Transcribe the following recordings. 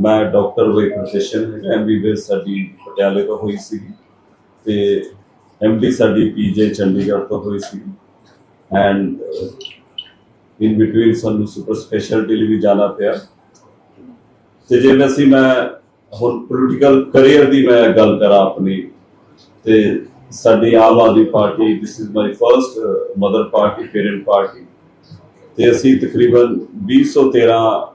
ਮੈਂ doctor by profession MBBS ਸਾਡੀ ਪਟਿਆਲੇ ਤੋਂ ਹੋਈ ਸੀ ਤੇ ਐਮਡੀ ਸਾਡੀ ਪੀਜੇ ਚੰਡੀਗੜ੍ਹ ਤੋਂ ਹੋਈ ਸੀ। ਐਂਡ ਇਨ ਬਿਟਵੀਨ ਸਾਨੂੰ ਸੁਪਰ ਸਪੈਸ਼ਲਟੀ ਲਈ ਵੀ ਜਾਣਾ ਪਿਆ। ਤੇ ਜੇ ਮੈਂ ਸੀ, ਮੈਂ ਹੁਣ ਪੋਲੀਟੀਕਲ ਕੈਰੀਅਰ ਦੀ ਮੈਂ ਗੱਲ ਕਰਾਂ ਆਪਣੀ, ਤੇ ਸਾਡੀ Aam Aadmi party this is my first mother party parent party ਤੇ ਅਸੀਂ ਤਕਰੀਬਨ 2013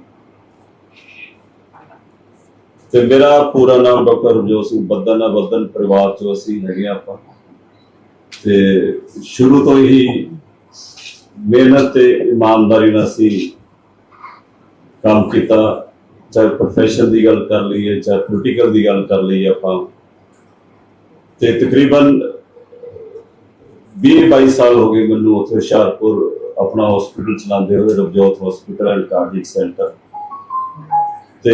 ਤੇ ਮੇਰਾ ਪੂਰਾ ਨਾਮ ਡਾਕਟਰ ਰਜੋਤ ਸਿੰਘ ਬੱਦਨ ਹੈ ਬੱਦਨ ਪਰਿਵਾਰ ਚੋਂ ਅਸੀਂ ਹੈਗੇ ਹਾਂ ਆਪਾਂ। ਤੇ ਸ਼ੁਰੂ ਤੋਂ ਹੀ ਮਿਹਨਤ ਤੇ ਇਮਾਨਦਾਰੀ ਨਾਲ ਅਸੀਂ ਕੰਮ ਕੀਤਾ। ਚਾਹੇ ਪ੍ਰੋਫੈਸ਼ਨ ਦੀ ਗੱਲ ਕਰ ਲਈਏ, ਚਾਹੇ ਪੋਲੀਟੀਕਲ ਦੀ ਗੱਲ ਕਰ ਲਈਏ ਆਪਾਂ। ਤੇ ਤਕਰੀਬਨ 20 22 ਸਾਲ ਹੋ ਗਏ ਮੈਨੂੰ ਉੱਥੇ ਹੁਸ਼ਿਆਰਪੁਰ ਆਪਣਾ ਹਸਪੀਟਲ ਚਲਾਉਂਦੇ ਹੋਏ Ravjot hospital and cardiac centre ਤੇ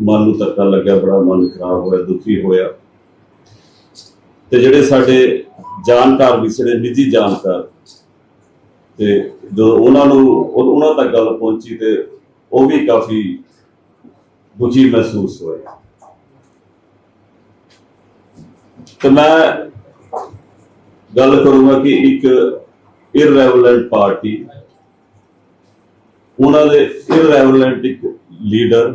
ਮਨ ਨੂੰ ਧੱਕਾ ਲੱਗਿਆ, ਬੜਾ ਮਨ ਖਰਾਬ ਹੋਇਆ, ਦੁਖੀ ਹੋਇਆ। ਤੇ ਜਿਹੜੇ ਸਾਡੇ ਜਾਣਕਾਰ ਵੀ ਜਿਹੜੇ ਨਿੱਜੀ ਜਾਣਕਾਰ, ਤੇ ਜਦੋਂ ਉਹਨਾਂ ਨੂੰ ਉਹਨਾਂ ਤੱਕ ਗੱਲ ਪਹੁੰਚੀ ਤੇ ਉਹ ਵੀ ਕਾਫੀ ਦੁਖੀ ਮਹਿਸੂਸ ਹੋਏ। ਤੇ ਮੈਂ ਗੱਲ ਕਰੂੰਗਾ ਕਿ ਇੱਕ ਇਰਰੈਵਲੈਂਟ ਪਾਰਟੀ ਉਹਨਾਂ ਦੇ ਇਰਰੈਵਲੈਂਟ ਇੱਕ ਲੀਡਰ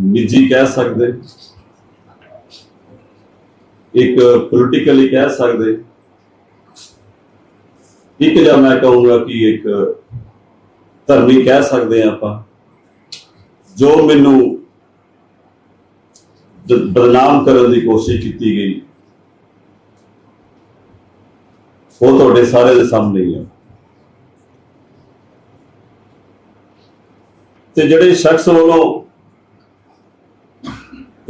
ਨਿੱਜੀ ਕਹਿ ਸਕਦੇ। ਇੱਕ ਪੋਲੀਟੀਕਲੀ ਕਹਿ ਸਕਦੇ। ਇੱਕ ਜਾਂ ਮੈਂ ਕਹੂੰਗਾ ਕਿ ਇੱਕ ਧਰਮੀ ਕਹਿ ਸਕਦੇ ਹਾਂ ਆਪਾਂ। ਜੋ ਮੈਨੂੰ ਬਦਨਾਮ ਕਰਨ ਦੀ ਕੋਸ਼ਿਸ਼ ਕੀਤੀ ਗਈ, ਉਹ ਤੁਹਾਡੇ ਸਾਰੇ ਦੇ ਸਾਹਮਣੇ ਹੀ ਆ। ਤੇ ਜਿਹੜੇ ਸ਼ਖਸ ਵੱਲੋਂ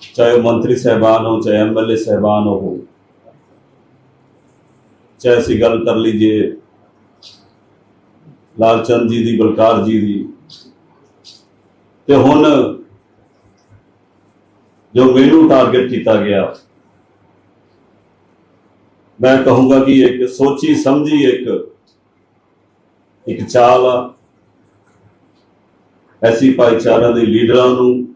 ਚਾਹੇ ਉਹ ਮੰਤਰੀ ਸਹਿਬਾਨ ਹੋ ਚਾਹੇ ਐਮਐਲਏ ਸਹਿਬਾਨ ਹੋ ਚਾਹੇ ਅਸੀਂ ਗੱਲ ਕਰ ਲਈਏ ਲਾਲਚੰਦ ਜੀ ਦੀ, ਬਲਕਾਰ ਜੀ ਦੀ। ਤੇ ਹੁਣ ਜੋ ਮੈਨੂੰ ਟਾਰਗੇਟ ਕੀਤਾ ਗਿਆ, ਮੈਂ ਕਹੂੰਗਾ ਕਿ ਇੱਕ ਸੋਚੀ ਸਮਝੀ ਇੱਕ ਇੱਕ ਚਾਲ ਆ। ਐਸੀ ਭਾਈਚਾਰਾ ਦੇ ਲੀਡਰਾਂ ਨੂੰ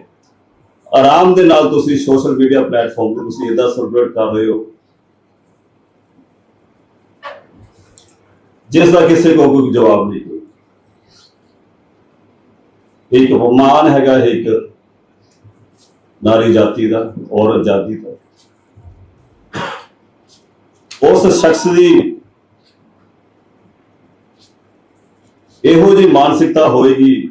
ਆਰਾਮ ਦੇ ਨਾਲ ਤੁਸੀਂ ਸੋਸ਼ਲ ਮੀਡੀਆ ਪਲੇਟਫਾਰਮ ਤੇ ਤੁਸੀਂ ਇਦਾਂ ਸਰਕੂਲੇਟ ਕਰ ਰਹੇ ਹੋ। ਜਿਸ ਦਾ ਕਿਸੇ ਕੋ ਕੋਈ ਜਵਾਬ ਨਹੀਂ। ਇੱਕ ਅਪਮਾਨ ਹੈਗਾ ਇੱਕ ਨਾਰੀ ਜਾਤੀ ਦਾ ਔਰ ਆਜ਼ਾਦੀ ਦਾ। ਉਸ ਸ਼ਖਸ ਦੀ ਇਹੋ ਜਿਹੀ ਮਾਨਸਿਕਤਾ ਹੋਏਗੀ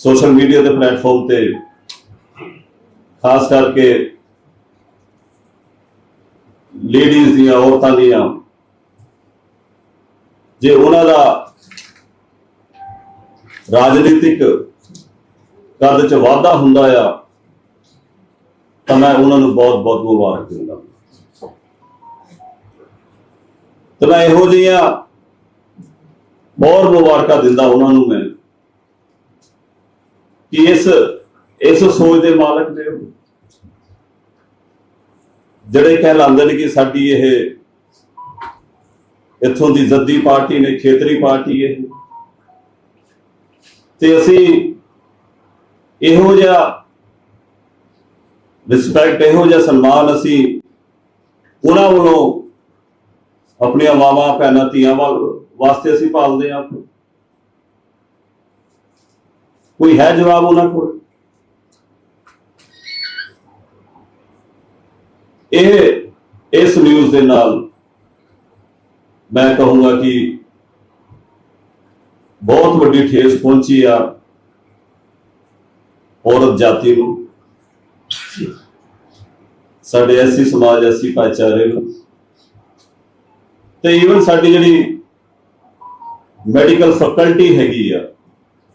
ਸੋਸ਼ਲ ਮੀਡੀਆ ਦੇ ਪਲੇਟਫਾਰਮ ਤੇ, ਖਾਸ ਕਰਕੇ ਲੇਡੀਜ਼ ਦੀਆਂ ਔਰਤਾਂ ਦੀਆਂ, ਜੇ ਉਹਨਾਂ ਦਾ ਰਾਜਨੀਤਿਕ ਕਦ ਚ ਵਾਧਾ ਹੁੰਦਾ ਆ, ਤਾਂ ਮੈਂ ਉਹਨਾਂ ਨੂੰ ਬਹੁਤ ਬਹੁਤ ਮੁਬਾਰਕ ਦਿੰਦਾ। ਤਾਂ ਮੈਂ ਇਹੋ ਜਿਹੀਆਂ ਬਹੁਤ ਮੁਬਾਰਕਾਂ ਦਿੰਦਾ ਉਹਨਾਂ ਨੂੰ ਮੈਂ। ਕਿ ਇਸ ਇਸ ਸੋਚ ਦੇ ਮਾਲਕ ਨੇ ਉਹ। ਜਿਹੜੇ ਕਹਿਲਾਉਂਦੇ ਨੇ ਕਿ ਸਾਡੀ ਇਹ, ਇੱਥੋਂ ਦੀ ਜ਼ੱਦੀ ਪਾਰਟੀ ਨੇ, ਖੇਤਰੀ ਪਾਰਟੀ ਇਹ ਤੇ ਅਸੀਂ ਇਹੋ ਜਿਹਾ ਰਿਸਪੈਕਟ ਇਹੋ ਜਿਹਾ ਸਨਮਾਨ ਅਸੀਂ ਉਹਨਾਂ ਵੱਲੋਂ ਆਪਣੀਆਂ ਮਾਵਾਂ, ਭੈਣਾਂ, ਧੀਆਂ ਵੱਲ ਵਾਸਤੇ ਅਸੀਂ ਪਾਲਦੇ ਹਾਂ ਕੋਈ ਹੈ ਜਵਾਬ ਉਹਨਾਂ ਕੋਲ? ਇਹ, ਇਸ ਨਿਊਜ਼ ਦੇ ਨਾਲ ਮੈਂ ਕਹੂੰਗਾ ਕਿ ਬਹੁਤ ਵੱਡੀ ਠੇਸ ਪਹੁੰਚੀ ਆ ਔਰਤ ਜਾਤੀ ਨੂੰ। ਸਾਡੇ ਐਸੀ ਸਮਾਜ ਐਸੀ ਭਾਈਚਾਰੇ ਨੂੰ। ਤੇ ਈਵਨ ਸਾਡੀ ਜਿਹੜੀ ਮੈਡੀਕਲ ਫੈਕਲਟੀ ਹੈਗੀ ਆ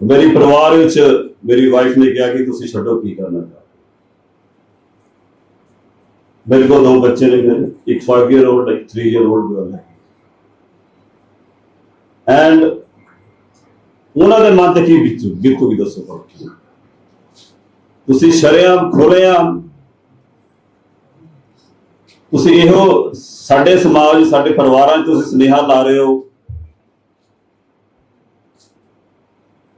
ਮੇਰੀ ਪਰਿਵਾਰ ਵਿੱਚ ਮੇਰੀ ਵਾਈਫ ਨੇ ਕਿਹਾ ਕਿ ਤੁਸੀਂ ਛੱਡੋ, ਕੀ ਕਰਨਾ ਚਾਹੋ ਮੇਰੇ ਕੋਲ ਦੋ ਬੱਚੇ ਨੇ ਮੇਰੇ, ਇੱਕ 5 ਇਅਰ 올ਡ ਇੱਕ 3 ਇਅਰ 올ਡ ਗਰਲ ਹੈ ਐਂਡ ਉਹਨਾਂ ਦੇ ਮਨ ਤੇ ਕੀ ਵਿੱਚ ਬਿਲਕੁਲ ਵੀ ਦੱਸੋ ਪਰ ਤੁਸੀਂ ਸ਼ਰਿਆਮ ਖੋਲਿਆਮ ਤੁਸੀਂ ਇਹੋ ਸਾਡੇ ਸਮਾਜ, ਸਾਡੇ ਪਰਿਵਾਰਾਂ 'ਚ ਤੁਸੀਂ ਸੁਨੇਹਾ ਲਾ ਰਹੇ ਹੋ।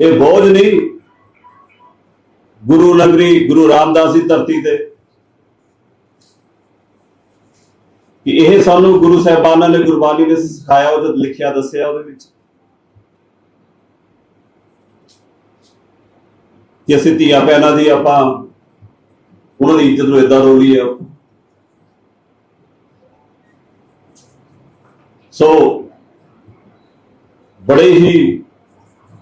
ਇਹ ਬੋਝ ਨਹੀਂ। ਗੁਰੂ ਨਗਰੀ ਗੁਰੂ ਰਾਮਦਾਸ ਦੀ ਧਰਤੀ ਤੇ ਕਿ ਇਹ ਸਾਨੂੰ ਗੁਰੂ ਸਾਹਿਬਾਨਾਂ ਨੇ ਗੁਰਬਾਣੀ ਨੇ ਸਿਖਾਇਆ ਉਹਦੇ ਲਿਖਿਆ, ਦੱਸਿਆ ਉਹਦੇ ਵਿੱਚ। ਕਿ ਅਸੀਂ ਧੀਆਂ ਭੈਣਾਂ ਦੀ ਆਪਾਂ, ਉਹਨਾਂ ਦੀ ਇੱਜ਼ਤ ਨੂੰ ਇਦਾਂ ਰੋਲੀ ਆ ਸੋ ਬੜੇ ਹੀ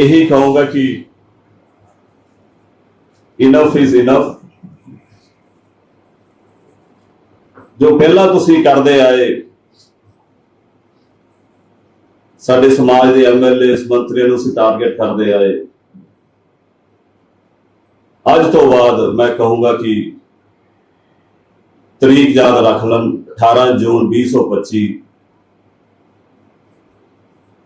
ਇਹੀ ਕਹੂੰਗਾ ਕਿ ਇਨਫ ਇਜ਼ ਇਨਫ ਜੋ ਪਹਿਲਾਂ ਤੁਸੀਂ ਕਰਦੇ ਆਏ, ਸਾਡੇ ਸਮਾਜ ਦੇ ਐਮਐਲਏ ਮੰਤਰੀਆਂ ਨੂੰ ਅਸੀਂ ਟਾਰਗੇਟ ਕਰਦੇ ਆਏ। ਅੱਜ ਤੋਂ ਬਾਅਦ ਮੈਂ ਕਹੂੰਗਾ ਕਿ ਤਰੀਕ ਯਾਦ ਰੱਖ ਲੈਣ 18 ਜੂਨ 2025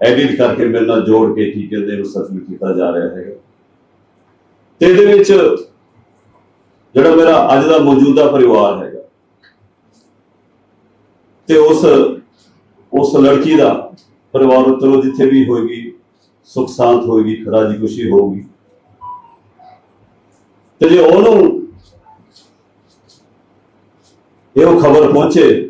ਐਡਿਟ ਕਰਕੇ ਮੇਰੇ ਨਾਲ ਜੋੜ ਕੇ ਕੀ ਕਹਿੰਦੇ ਉਹ ਸਬਮਿਟ ਕੀਤਾ ਜਾ ਰਿਹਾ ਹੈਗਾ। ਤੇ ਇਹਦੇ ਵਿੱਚ ਜਿਹੜਾ ਮੇਰਾ ਅੱਜ ਦਾ ਮੌਜੂਦਾ ਪਰਿਵਾਰ ਹੈਗਾ, ਤੇ ਉਸ ਉਸ ਲੜਕੀ ਦਾ ਪਰਿਵਾਰ ਚਲੋ ਜਿੱਥੇ ਵੀ ਹੋਏਗੀ, ਸੁਖ ਸ਼ਾਂਤ ਹੋਏਗੀ ਖਰਾਜੀ ਖੁਸ਼ੀ ਹੋਊਗੀ। ਤੇ ਜੇ ਉਹਨੂੰ ਇਹ ਉਹ ਖਬਰ ਪਹੁੰਚੇ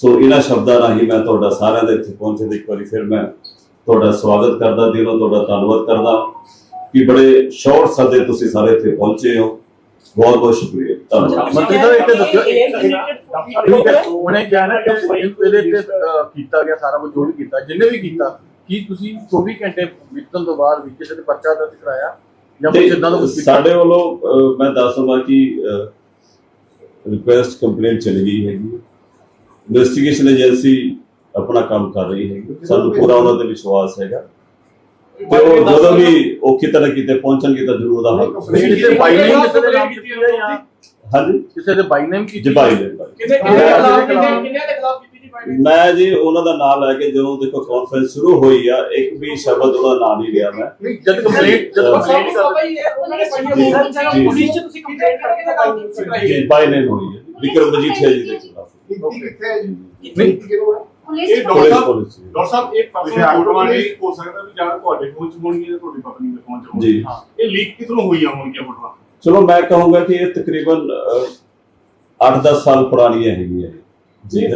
ਸੋ ਇਹਨਾਂ ਸ਼ਬਦਾਂ ਰਾਹੀਂ ਮੈਂ ਤੁਹਾਡਾ ਸਾਰਿਆਂ ਦੇ ਇੱਥੇ ਪਹੁੰਚੇ ਦੇ ਇੱਕ ਵਾਰੀ ਫਿਰ ਮੈਂ ਤੁਹਾਡਾ ਸਵਾਗਤ ਕਰਦਾ ਦਿਲੋਂ ਤੁਹਾਡਾ ਧੰਨਵਾਦ ਕਰਦਾ ਕਿ ਬੜੇ ਸ਼ਾਰਟ ਸਦੇ ਤੁਸੀਂ ਸਾਰੇ ਇੱਥੇ ਪਹੁੰਚੇ ਹੋ। ਬਹੁਤ ਬਹੁਤ ਸ਼ੁਕਰੀਆ। ਧੰਨਵਾਦ। ਸਾਹਿਬ ਇੱਥੇ ਦੱਸਿਓ ਠੀਕ ਹੈ ਉਹਨੇ ਕਿਹਾ ਨਾ ਕਿ ਇਹਦੇ ਤੇ ਕੀਤਾ ਗਿਆ ਸਾਰਾ ਕੁਝ ਜੋ ਵੀ ਕੀਤਾ ਜਿੰਨੇ ਵੀ ਕੀਤਾ ਕੀ ਤੁਸੀਂ 24 ਘੰਟੇ ਬੀਤਣ ਤੋਂ ਬਾਅਦ ਵੀ ਕਿਸੇ ਤੇ ਪਰਚਾ ਦਰਜ ਕਰਾਇਆ? ਜਾਂ ਕੁਝ ਇਦਾਂ ਦਾ ਤੇ ਸਾਡੇ ਵੱਲੋਂ ਮੈਂ ਦੱਸ ਦਵਾਂ ਕਿ ਰਿਕੁਐਸਟ ਕੰਪਲੇਂਟ ਚਲੀ ਗਈ ਹੈਗੀ। ਇਨਵੈਸਟੀਗੇਸ਼ਨ ਏਜੰਸੀ ਆਪਣਾ ਕੰਮ ਕਰ ਰਹੀ ਹੈਗੀ ਸਾਨੂੰ ਪੂਰਾ ਉਹਨਾਂ ਤੇ ਵਿਸ਼ਵਾਸ ਹੈਗਾ। ਤੇ ਉਹ ਜਦੋਂ ਵੀ ਔਖੀ ਤਰ੍ਹਾਂ ਕਿਤੇ ਪਹੁੰਚਣਗੇ ਤਾਂ ਜ਼ਰੂਰ ਉਹਦਾ ਹੱਲ ਕਿਸੇ ਬਾਈ ਨੇਮ ਕਿਸੇ ਦੇ ਨਾਮ ਕੀਤੀ ਹੈ ਜਾਂ ਹਾਂਜੀ? ਕਿਸੇ ਦੇ ਬਾਈ ਨੇਮ ਕੀਤੀ ਜਬਾਈ ਦੇ ਬਾਈ। ਕਿੰਨੇ ਕਿੰਨੇ ਦੇ ਖਿਲਾਫ ਕਿੰਨੇ ਕਿੰਨੇ ਦੇ ਖਿਲਾਫ ਕੀਤੀ ਜੀ ਬਾਈ ਮੈਂ ਜੀ ਉਹਨਾਂ ਦਾ ਨਾਮ ਲੈ ਕੇ ਜਦੋਂ ਦੇਖੋ ਕਾਨਫਰੰਸ ਸ਼ੁਰੂ ਹੋਈ ਆ ਇੱਕ ਵੀ ਸ਼ਬਦ ਉਹਦਾ ਨਾਮ ਨਹੀਂ ਲਿਆ ਮੈਂ। ਨਹੀਂ ਜਦ ਕੰਪਲੇਂਟ ਜਦ ਕੰਪਲੇਂਟ ਕਰ ਨੇ। ਪੁਲਿਸ ਚ ਤੁਸੀਂ ਕੰਪਲੇਂਟ ਕਰਕੇ ਤਾਂ ਬਾਈ। ਨੇ ਹੋਈ ਹੈ। ਵਿਕਰਮ ਮਜੀਠੀਆ ਜੀ ਦੇ ਖਿਲਾਫ ਕਿੱਥੇ ਕਿੱਥੇ ਹੈ ਜੀ ਨਹੀਂ। ਕਿਹਨੂੰ ਹੈ ਪੁਲਿਸ ਇਹ ਪੁਲਿਸ ਡਾਕਟਰ ਪੁਲਿਸ। ਜੀ। ਡਾਕਟਰ ਸਾਹਿਬ ਇਹ ਪਰਸਨਲ ਫੋਟੋਆਂ ਨੇ ਹੋ ਸਕਦਾ ਵੀ ਜਾਂ ਤੁਹਾਡੇ ਪਹੁੰਚ ਹੋਣਗੀਆਂ ਜਾਂ ਤੁਹਾਡੀ ਪਤਨੀ ਦੇ ਪਹੁੰਚ ਹੋਣਗੀਆਂ ਜੀ। ਇਹ ਲੀਕ ਕਿਧਰੋਂ ਹੋਈਆਂ ਹੋਣਗੀਆਂ ਫੋਟੋਆਂ? ਚਲੋ ਮੈਂ ਕਹੂੰਗਾ ਕਿ ਇਹ ਤਕਰੀਬਨ 8-10 ਸਾਲ ਪੁਰਾਣੀਆਂ ਹੈਗੀਆਂ। ਜੀ ਹੈ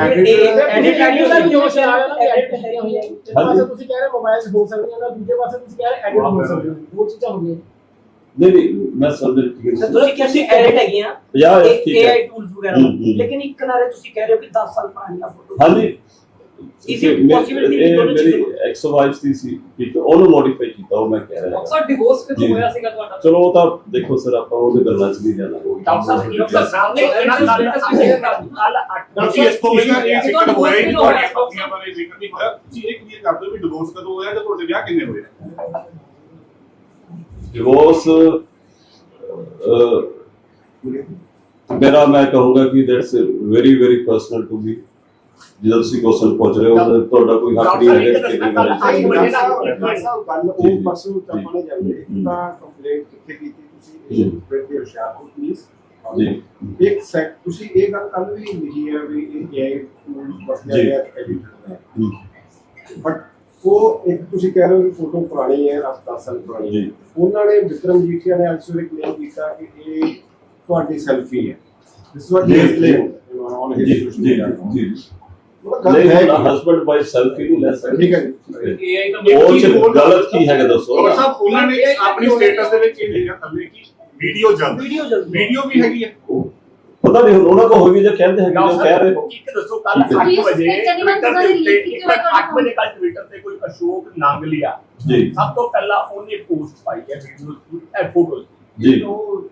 ਐਡਿਟ ਐਡਿਟ ਦਾ ਜੋ ਸ਼ਾਇਦ ਐਡਿਟ ਹੈ। ਹਾਂਜੀ। ਪਾਸੇ ਤੁਸੀਂ ਕਹਿ ਰਹੇ ਮੋਬਾਈਲ ਹੋ ਸਕਦੀਆਂ ਨੇ ਦੂਜੇ ਪਾਸੇ ਤੁਸੀਂ ਕਹਿ ਰਹੇ ਐਡਿਟ ਹੋ ਸਕਦੀਆਂ ਦੋ ਚੀਜ਼ਾਂ ਹੋ ਗਈਆਂ। ਨਹੀਂ ਨਹੀਂ ਮੈਂ ਸਮਝ ਠੀਕ ਹੈ ਤੁਸੀਂ ਕਿਸੇ ਐਡਿਟ ਹੈਗੀਆਂ ਪੰਜਾਹ ਹੈ, ਠੀਕ ਹੈ AI ਟੂਲਸ ਵਗੈਰਾ ਹੂੰ, ਹੂੰ। ਲੇਕਿਨ ਇੱਕ ਨਾਰੇ ਤੁਸੀਂ ਕਹਿ ਰਹੇ ਹੋ ਕਿ 10 ਸਾਲ ਪੁਰਾਣੀਆਂ ਫੋਟੋ ਹਾਂਜੀ Is it ਮੇ- possibility ਇਹ ਕਿ ਦੋਨੋਂ ਮੇਰੀ ਚੀਜ਼ਾਂ- ਐਕਸ ਵਾਈਫ ਦੀ ਸੀ ਠੀਕ ਹੈ ਉਹਨੂੰ ਮੋਡੀਫਾਈ ਕੀਤਾ ਉਹ ਮੈਂ ਕਹਿ ਰਿਹਾ ਹਾਂ। ਅਕਸਰ ਡਿਵੋਰਸ ਜੀ। ਕਿਦੋਂ ਹੋਇਆ ਸੀਗਾ ਤੁਹਾਡਾ। ਚਲੋ ਉਹ ਤਾਂ ਦੇਖੋ ਸਰ ਆਪਾਂ ਉਹਦੇ ਗੱਲਾਂ 'ਚ ਨਹੀਂ ਜਾਣਾ ਡਾਕਟਰ ਸਾਹਿਬ ਡਾਕਟਰ ਸਾਹਿਬ ਨੇ ਨਹੀਂ, ਕੱਲ ਨਹੀਂ, ਕੱਲ ਤੁਸੀਂ ਇਸ ਤੋਂ ਪਹਿਲਾਂ ਇਹ ਜ਼ਿਕਰ ਜਦੋਂ ਹੋਇਆ ਹੀ ਨਹੀਂ divorce ਤੁਹਾਡੀਆਂ ਕਦੋਂ ਪਤਨੀਆਂ ਬਾਰੇ ਜ਼ਿਕਰ ਨਹੀਂ ਹੋਇਆ ਤੁਸੀਂ ਇਹ ਕਲੀਅਰ ਕਰ ਦਿਓ ਵੀ ਡਿਵੋਰਸ ਕਦੋਂ ਹੋਇਆ ਤੇ ਤੁਹਾਡੇ ਵਿਆਹ ਕਿੰਨੇ ਹੋਏ ਡਿਵੋਰਸ ਮੇਰਾ ਮੈਂ ਕਹੂੰਗਾ ਕਿ that's very very personal to be ਜਦੋਂ ਤੁਸੀਂ ਕੁਐਸਚਨ ਪੁੱਛ ਰਹੇ ਹੋ ਤੁਹਾਡਾ ਕੋਈ ਹੱਕ ਨਹੀਂ ਹੈਗਾ ਕਿ ਸਾਹਿਬ ਸਾਹਿਬ ਗੱਲ ਜੀ। ਉਹ ਪਰਸੋਂ ਨੇ ਜਾਂਦੇ। ਹੂੰ। ਤਾਂ ਕੰਪਲੇਂਟ ਕਿੱਥੇ ਕੀਤੀ ਤੁਸੀਂ? ਜੀ। ਇਹ ਬ੍ਰਿਟਿਸ਼ ਹੁਸ਼ਿਆਰਪੁਰ ਪੁਲਿਸ ਜੀ। ਇੱਕ ਸੈਕ ਤੁਸੀਂ ਇਹ ਗੱਲ ਕੱਲ ਵੀ ਲਿਖੀ ਹੈ ਵੀ ਇਹ AI ਟੂਲ ਵਰਤਿਆ। ਗਿਆ ਐਡੀਟਰ ਹੈ ਹਮ, ਬਟ ਉਹ ਇੱਕ ਤੁਸੀਂ ਕਹਿ ਰਹੇ ਹੋ ਕਿ ਫੋਟੋ ਪੁਰਾਣੀ ਹੈ 10 ਸਾਲ ਪੁਰਾਣੀ ਜੀ। ਉਹਨਾਂ ਨੇ ਵਿਕਰਮ ਜੀਠੀਆ ਨੇ ਅੱਜ ਸਵੇਰੇ ਕਲੇਮ ਕੀਤਾ ਕਿ ਇਹ ਤੁਹਾਡੀ ਸੈਲਫੀ ਹੈ। ਦਿਸ ਵਾਟ ਜੀ, ਹੀ ਜੀ। ਕਲੇਮ ਔਨ ਜੀ ਹਿਸ ਜੀ ਸੋਸ਼ਲ ਜੀ। ਮੀਡੀਆ ਜੀ ਹਸਬੰਡ ਵਾਈਫ ਸੈਲਫੀ ਨਹੀਂ ਲੈ ਸਕਦੇ ਠੀਕ ਹੈ ਦਾ ਉਹ ਚ ਗਲਤ ਕੀ ਹੈਗਾ ਦੱਸੋ। ਡਾਕਟਰ ਸਾਹਿਬ ਉਹਨਾਂ ਨੇ ਆਪਣੀ ਸਟੇਟਸ ਦੇ ਵਿੱਚ ਇਹ ਲਿਖਿਆ ਥੱਲੇ ਕਿ ਵੀਡੀਓ ਜਲਦ ਵੀਡੀਓ ਜਲਦੀ ਵੀਡੀਓ ਵੀ ਹੈਗੀ ਹੈ। ਪਤਾ ਨਹੀਂ ਉਹਨਾਂ ਕੋ ਹੋਈ ਵੀ ਜੇ ਕਹਿੰਦੇ ਹੈਗੇ ਜੋ ਕਹਿ ਰਹੇ। ਹੋ ਇੱਕ ਦੱਸੋ ਕੱਲ ਠੀਕ ਹੈ। 8 ਵਜੇ. ਟਵਿੱਟਰ ਦੇ ਉੱਤੇ ਇੱਕ ਕਿਉਂ ਕਰ 8 ਵਜੇ ਕੱਲ ਟਵਿੱਟਰ ਤੇ ਕੋਈ ਅਸ਼ੋਕ ਨਾਂਗਲੀਆ ਜੀ। ਸਭ ਤੋਂ ਪਹਿਲਾਂ ਉਹਨੇ ਪੋਸਟ ਪਾਈ ਹੈ ਵੀਡੀਓ ਇਹ ਫੋਟੋਜ਼ ਜੀ।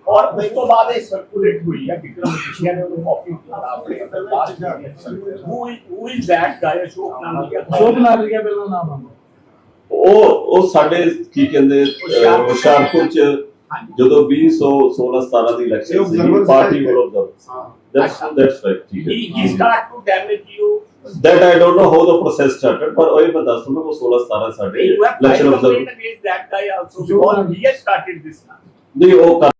ਔਰ ਉਸ ਤੋਂ ਬਾਅਦ ਇਹ ਸਰਕੂਲੇਟ ਹੋਈ ਹੈ ਵਿਕਰਮ ਮਜੀਠੀਆ ਨੇ ਉਹਨੂੰ ਕਾਪੀ ਕੀਤਾ ਆਪਣੇ ਅੰਦਰ but who who is that guy Ashok Nangalia ਸ਼ੋਭ ਨਾਲ ਲਿਆ ਪਹਿਲਾਂ ਨਾਮ ਉਹ ਉਹ ਸਾਡੇ ਕੀ ਕਹਿੰਦੇ ਹੁਸ਼ਿਆਰਪੁਰ ਚ ਜਦੋਂ 2016 17 ਦੀ ਇਹ ਇਲੈਕਸ਼ਨ ਸੀ observers ਪਾਰਟੀ ਹੈ। will observe ਹਾਂ that's that's right ਠੀਕ he, ਹੈ he start to damage you. that i don't know how the process started ਪਰ ਉਹ ਮੈਂ ਦੱਸ ਦੂੰਗਾ ਉਹ 16 17 ਸਾਡੇ You have election filed observer complaint against that guy also because he has started this now. ਨਹੀਂ ਉਹ ਕਰ